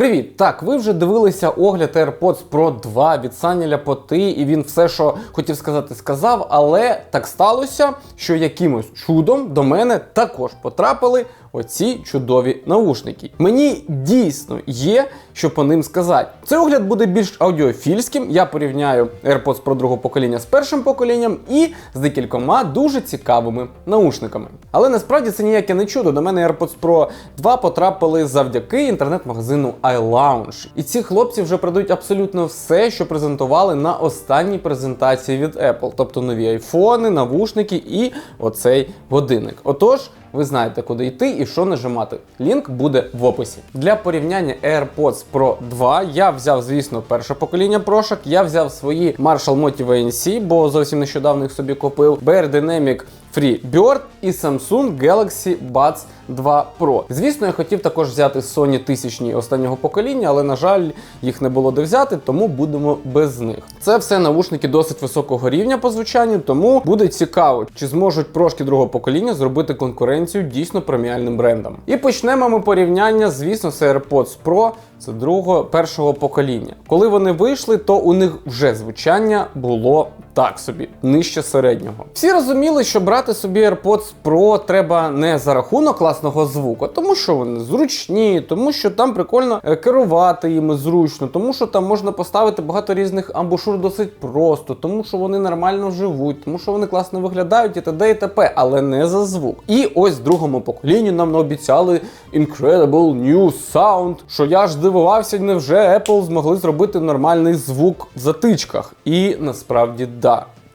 Привіт! Так, ви вже дивилися огляд AirPods Pro 2 від Сані Ляпоти, і він все, що хотів сказати, сказав. Але так сталося, що якимось чудом до мене також потрапили оці чудові наушники. Мені дійсно є що по ним сказати. Цей огляд буде більш аудіофільським. Я порівняю AirPods Pro другого покоління з першим поколінням і з декількома дуже цікавими наушниками. Але насправді це ніяке не чудо. До мене AirPods Pro 2 потрапили завдяки інтернет-магазину iLounge. І ці хлопці вже продають абсолютно все, що презентували на останній презентації від Apple, тобто нові айфони, навушники і оцей годинник. Отож. Ви знаєте, куди йти і що нажимати. Лінк буде в описі. Для порівняння AirPods Pro 2 я взяв, звісно, перше покоління прошок. Я взяв свої Marshall Motive ANC, бо зовсім нещодавно їх собі купив. Bear Dynamic FreeBird і Samsung Galaxy Buds 2 Pro. Звісно, я хотів також взяти Sony тисячні останнього покоління, але, на жаль, їх не було де взяти, тому будемо без них. Це все наушники досить високого рівня по звучанню, тому буде цікаво, чи зможуть прошки другого покоління зробити конкуренцію дійсно преміальним брендам. І почнемо ми порівняння, звісно, з AirPods Pro. Це другого першого покоління. Коли вони вийшли, то у них вже звучання було так собі, нижче середнього. Всі розуміли, що брати собі AirPods Pro треба не за рахунок класного звуку, тому що вони зручні, тому що там прикольно е, керувати їми зручно, тому що там можна поставити багато різних амбушур досить просто, тому що вони нормально живуть, тому що вони класно виглядають і т.д. і т.п., але не за звук. І ось в другому поколінні нам наобіцяли Incredible New Sound, що я ж здивувався, невже Apple змогли зробити нормальний звук в затичках. І насправді да.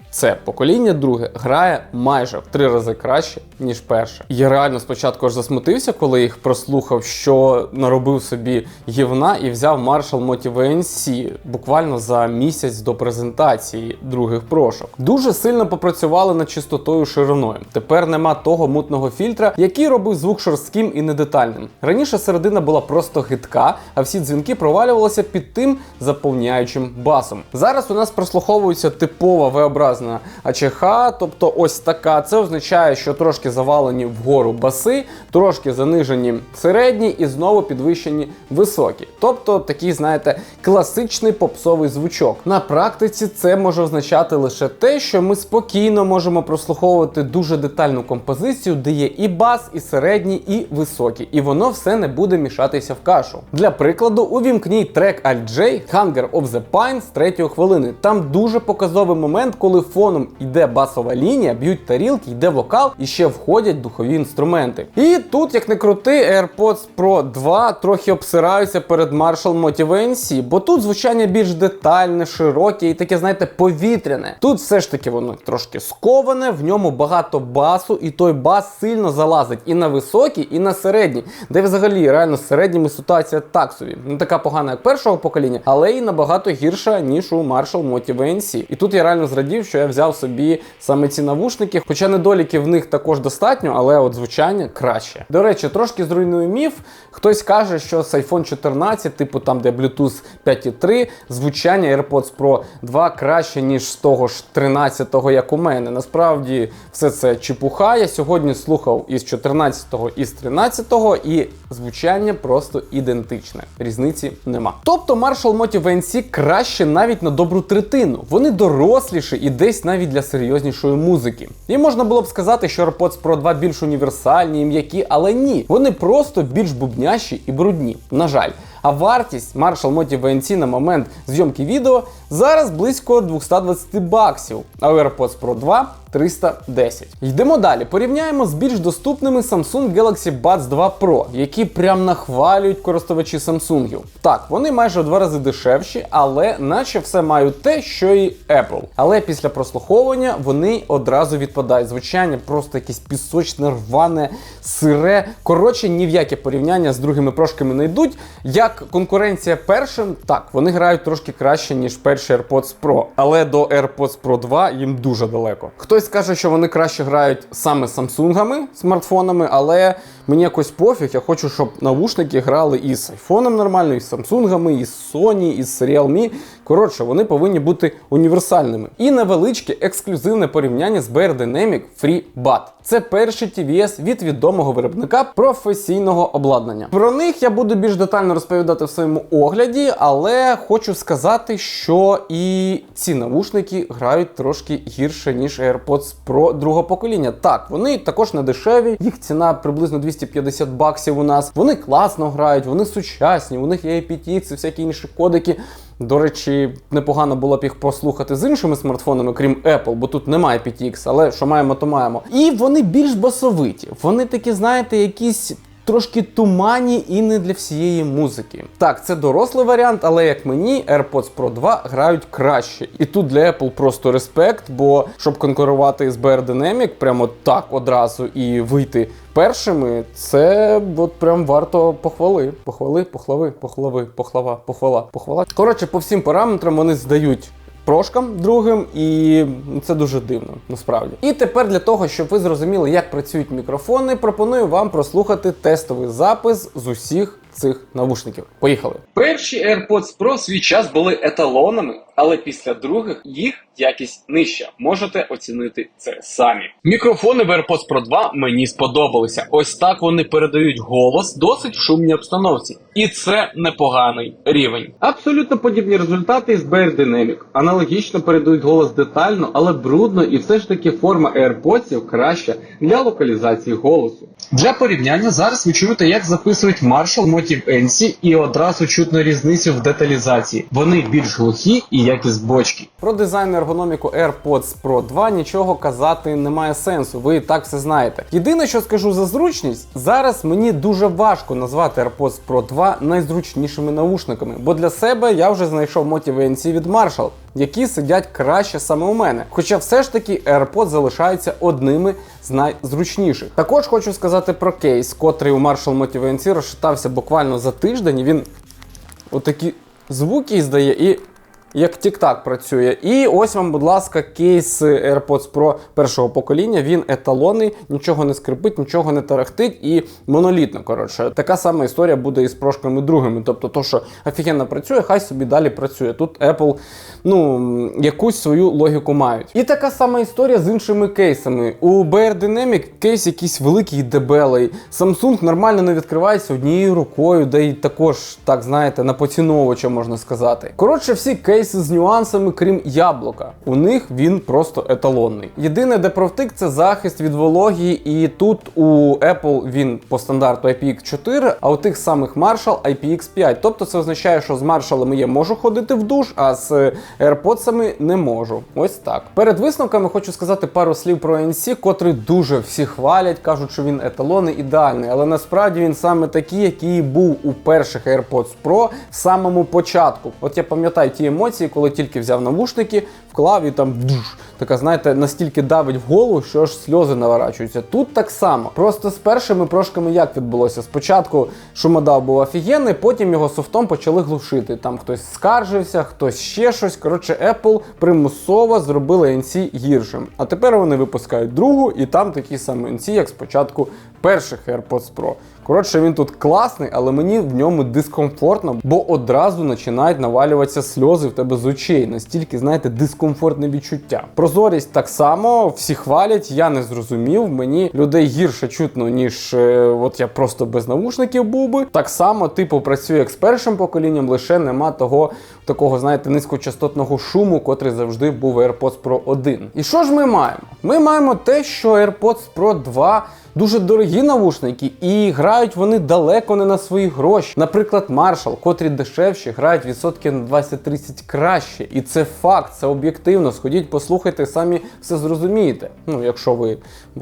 Це покоління друге грає майже в три рази краще, ніж перше. Я реально спочатку аж засмутився, коли їх прослухав, що наробив собі гівна і взяв Marshall Motive ANC буквально за місяць до презентації других прошок. Дуже сильно попрацювали над чистотою шириною. Тепер нема того мутного фільтра, який робив звук шорстким і недетальним. Раніше середина була просто гидка, а всі дзвінки провалювалися під тим заповняючим басом. Зараз у нас прослуховується типова V-образна АЧХ, тобто ось така. Це означає, що трошки завалені вгору баси, трошки занижені середні і знову підвищені високі. Тобто такий, знаєте, класичний попсовий звучок. На практиці це може означати лише те, що ми спокійно можемо прослуховувати дуже детальну композицію, де є і бас, і середній, і високий. І воно все не буде мішатися в кашу. Для прикладу, увімкніть трек Alt J Hunger of the Pine з третьої хвилини. Там дуже показовий момент, коли фоном йде басова лінія, б'ють тарілки, йде вокал і ще входять духові інструменти. І тут, як не крути, AirPods Pro 2 трохи обсираються перед Marshall Motive ANC, бо тут звучання більш детальне, широке і таке, знаєте, повітряне. Тут все ж таки воно трошки сковане, в ньому багато басу, і той бас сильно залазить і на високий, і на середній. Де взагалі реально з середніми ситуація так собі. Не така погана, як першого покоління, але і набагато гірша, ніж у Marshall Motive ANC. І тут я реально зрадів, що я взяв собі саме ці навушники. Хоча недоліків в них також достатньо, але от звучання краще. До речі, трошки зруйную міф. Хтось каже, що з iPhone 14, типу там, де Bluetooth 5.3, звучання AirPods Pro 2 краще, ніж з того ж 13-го, як у мене. Насправді все це чепуха. Я сьогодні слухав із 14-го і з 13-го, і звучання просто ідентичне. Різниці нема. Тобто Marshall Motive NC краще навіть на добру третину. Вони доросліші і десь навіть для серйознішої музики. І можна було б сказати, що AirPods Pro 2 більш універсальні і м'які, але ні, вони просто більш бубнящі і брудні. На жаль. А вартість Marshall Motive VNC на момент зйомки відео зараз близько 220 баксів, а AirPods Pro 2 310. Йдемо далі. Порівняємо з більш доступними Samsung Galaxy Buds 2 Pro, які прям нахвалюють користувачі Samsung. Так, вони майже в два рази дешевші, але наче все мають те, що і Apple. Але після прослуховування вони одразу відпадають. Звучання просто якесь пісочне, рване, сире. Коротше, ні в яке порівняння з другими прошками не йдуть. Як конкуренція першим, так, вони грають трошки краще, ніж перші AirPods Pro, але до AirPods Pro 2 їм дуже далеко. Хтось Хтось каже, що вони краще грають саме самсунгами, смартфонами, але мені якось пофіг. Я хочу, щоб навушники грали і з айфоном нормально, і з самсунгами, і з Sony, і з Realme. Коротше, вони повинні бути універсальними. І невеличке ексклюзивне порівняння з Bear Dynamic FreeBud. Це перший TVS від відомого виробника професійного обладнання. Про них я буду більш детально розповідати в своєму огляді, але хочу сказати, що і ці навушники грають трошки гірше, ніж AirPods Pro другого покоління. Так, вони також не дешеві, їх ціна приблизно 250 баксів у нас. Вони класно грають, вони сучасні, у них є aptX і всякі інші кодики. До речі, непогано було б їх послухати з іншими смартфонами, крім Apple, бо тут немає PTX, але що маємо, то маємо. І вони більш басовиті. Вони такі, знаєте, якісь. Трошки туманні і не для всієї музики. Так, це дорослий варіант, але як мені, AirPods Pro 2 грають краще. І тут для Apple просто респект, бо щоб конкурувати з Bear Dynamic прямо так одразу і вийти першими, це от прям варто похвали. Похвали, похвали, похвали, похвала, похвала, похвала. Коротше, по всім параметрам вони здають прошкам другим, і це дуже дивно, насправді. І тепер для того, щоб ви зрозуміли, як працюють мікрофони, пропоную вам прослухати тестовий запис з усіх цих навушників. Поїхали. Перші AirPods Pro свій час були еталонами, але після других їх якість нижча. Можете оцінити це самі. Мікрофони в AirPods Pro 2 мені сподобалися. Ось так вони передають голос досить в шумній обстановці. І це непоганий рівень. Абсолютно подібні результати із Bear Dynamic. Аналогічно передають голос детально, але брудно, і все ж таки форма AirPods краща для локалізації голосу. Для порівняння зараз ви чуєте, як записують Marshall Motive NC, і одразу чутно різницю в деталізації. Вони більш глухі і як бочки. Про дизайн ергономіку AirPods Pro 2 нічого казати немає сенсу, ви так все знаєте. Єдине, що скажу за зручність, зараз мені дуже важко назвати AirPods Pro 2 найзручнішими наушниками, бо для себе я вже знайшов Motive NC від Marshall, які сидять краще саме у мене. Хоча все ж таки AirPods залишаються одними з найзручніших. Також хочу сказати про кейс, котрий у Marshall Motive NC розшитався буквально за тиждень. Він отакі звуки здає і як тік-так працює. І ось вам, будь ласка, кейс AirPods Pro першого покоління. Він еталонний, нічого не скрипить, нічого не тарахтить і монолітно. Коротше, така сама історія буде і з прошками другими. Тобто, то, що офігенно працює, хай собі далі працює. Тут Apple ну, якусь свою логіку мають. І така сама історія з іншими кейсами. У Bear Dynamic кейс якийсь великий дебелий. Samsung нормально не відкривається однією рукою, де й також, так знаєте, на поціновувача можна сказати. Коротше, всі кейси з нюансами, крім яблука. У них він просто еталонний. Єдине, де провтик, це захист від вологі, і тут у Apple він по стандарту IPX4, а у тих самих Marshall IPX5. Тобто це означає, що з Marshall я можу ходити в душ, а з AirPods не можу. Ось так. Перед висновками хочу сказати пару слів про NC, котрий дуже всі хвалять, кажуть, що він еталонний, ідеальний, але насправді він саме такий, який був у перших AirPods Pro в самому початку. От я пам'ятаю ті емоції, коли тільки взяв навушники, вклав і там душ. Така, знаєте, настільки давить в голову, що аж сльози наворачуються. Тут так само. Просто з першими прошками як відбулося? Спочатку шумодав був офігенний, потім його софтом почали глушити. Там хтось скаржився, хтось ще щось. Коротше, Apple примусово зробили NC гіршим. А тепер вони випускають другу, і там такий самий NC, як спочатку перших AirPods Pro. Коротше, він тут класний, але мені в ньому дискомфортно, бо одразу починають навалюватися сльози в тебе з очей. Настільки, знаєте, дискомфортне відчуття. Прозорість так само, всі хвалять, я не зрозумів. Мені людей гірше чутно, ніж е, от я просто без наушників був би. Так само, типу, працює як з першим поколінням, лише нема того такого, знаєте, низькочастотного шуму, котрий завжди був у AirPods Pro 1. І що ж ми маємо? Ми маємо те, що AirPods Pro 2 дуже дорогі навушники, і грають вони далеко не на свої гроші. Наприклад, Marshall, котрі дешевші, грають відсотки на 20-30 краще. І це факт, це об'єктивно. Сходіть, послухайте, самі все зрозумієте. Ну, якщо ви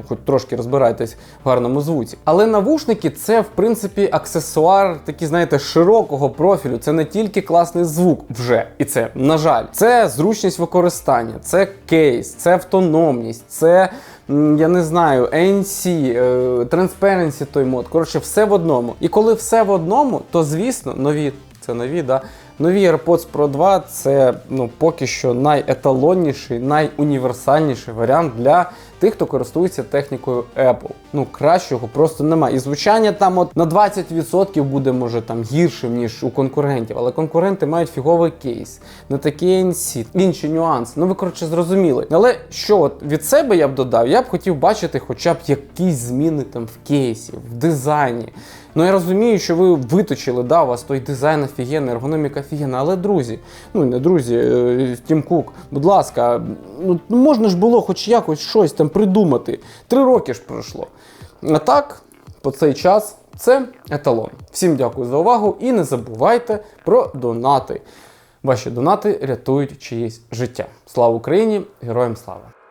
хоч трошки розбираєтесь в гарному звуці. Але навушники це, в принципі, аксесуар, такий, знаєте, широкого профілю. Це не тільки класний звук вже. І це, на жаль, це зручність використання, це кейс, це автономність, це я не знаю, ANC, е, Transparency той мод. Коротше, все в одному. І коли все в одному, то звісно, нові Це нові, да? Нові AirPods Pro 2 це ну, поки що найеталонніший, найуніверсальніший варіант для тих, хто користується технікою Apple. Ну, кращого просто немає. І звучання там от на 20% буде, може, там гіршим, ніж у конкурентів. Але конкуренти мають фіговий кейс, не такий ANC, інші нюанси. Ну, ви коротше зрозуміли. Але що от від себе я б додав, я б хотів бачити хоча б якісь зміни там в кейсі, в дизайні. Ну я розумію, що ви виточили, да, у вас той дизайн офігенний, ергономіка офігенна, але друзі, ну не друзі, е, Тім Кук, будь ласка, ну можна ж було хоч якось щось там придумати. Три роки ж пройшло. А так, по цей час це еталон. Всім дякую за увагу і не забувайте про донати. Ваші донати рятують чиєсь життя. Слава Україні! Героям слава!